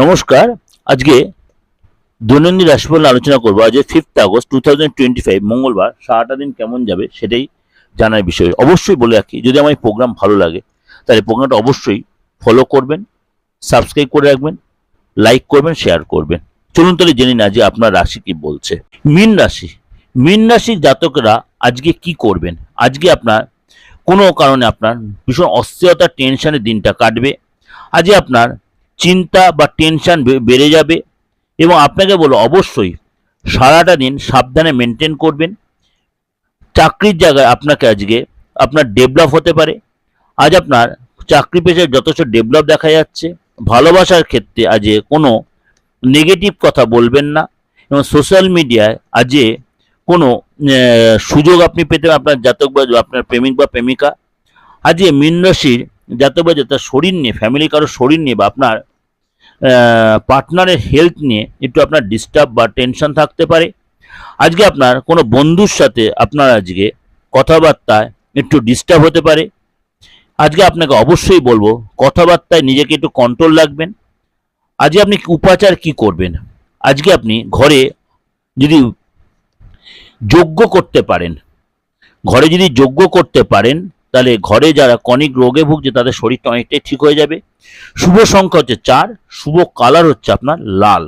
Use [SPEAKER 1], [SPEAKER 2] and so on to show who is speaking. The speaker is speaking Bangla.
[SPEAKER 1] নমস্কার। আজকে দৈনন্দিন রাশিফল আলোচনা করব। আজকে fifth August two thousand twenty five মঙ্গলবার। সারাটা দিন কেমন যাবে সেটাই জানার বিষয়। অবশ্যই বলে রাখি, যদি আমার প্রোগ্রাম ভালো লাগে, তাহলে প্রোগ্রামটা অবশ্যই ফলো করবেন সাবস্ক্রাইব করে রাখবেন লাইক করবেন শেয়ার করবেন। চলুন তাহলে জেনে না যে আপনার রাশি কি বলছে। মীন রাশি। মীন রাশির জাতকরা আজকে কি করবেন? আজকে আপনার কোনো কারণে আপনার ভীষণ অস্থিরতা টেনশনের দিনটা কাটবে। আজকে আপনার চিন্তা বা টেনশন বেড়ে যাবে এবং আপনাকে বলো অবশ্যই সারাটা দিন সাবধানে মেনটেন করবেন। চাকরির জায়গায় আপনাকে আজকে আপনার ডেভেলপ হতে পারে। আজ আপনার চাকরি পেশায় যথেষ্ট ডেভেলপ দেখা যাচ্ছে। ভালোবাসার ক্ষেত্রে আজকে কোনো নেগেটিভ কথা বলবেন না এবং সোশ্যাল মিডিয়ায় আজে কোনো সুযোগ আপনি পেতে আপনার জাতক বা আপনার প্রেমিক বা প্রেমিকা। আজকে মীন রাশির জাতক বা তার শরীর নিয়ে ফ্যামিলি কারোর শরীর নিয়ে বা আপনার পার্টনারের হেলথ নিয়ে একটু আপনার ডিস্টার্ব বা টেনশন থাকতে পারে। আজকে আপনার কোনো বন্ধুর সাথে আপনার আজকে কথাবার্তায় একটু ডিস্টার্ব হতে পারে। আজকে আপনাকে অবশ্যই বলব, কথাবার্তায় নিজেকে একটু কন্ট্রোল রাখবেন। আজকে আপনি উপাচার কি করবেন? আজকে আপনি ঘরে যদি যোগ্য করতে পারেন, ঘরে যদি যোগ্য করতে পারেন তাহলে ঘরে যারা কনিক রোগে ভুগছে, তাদের শরীরটা অনেকটাই ঠিক হয়ে যাবে। শুভ সংখ্যা হচ্ছে চার, শুভ কালার হচ্ছে আপনার লাল।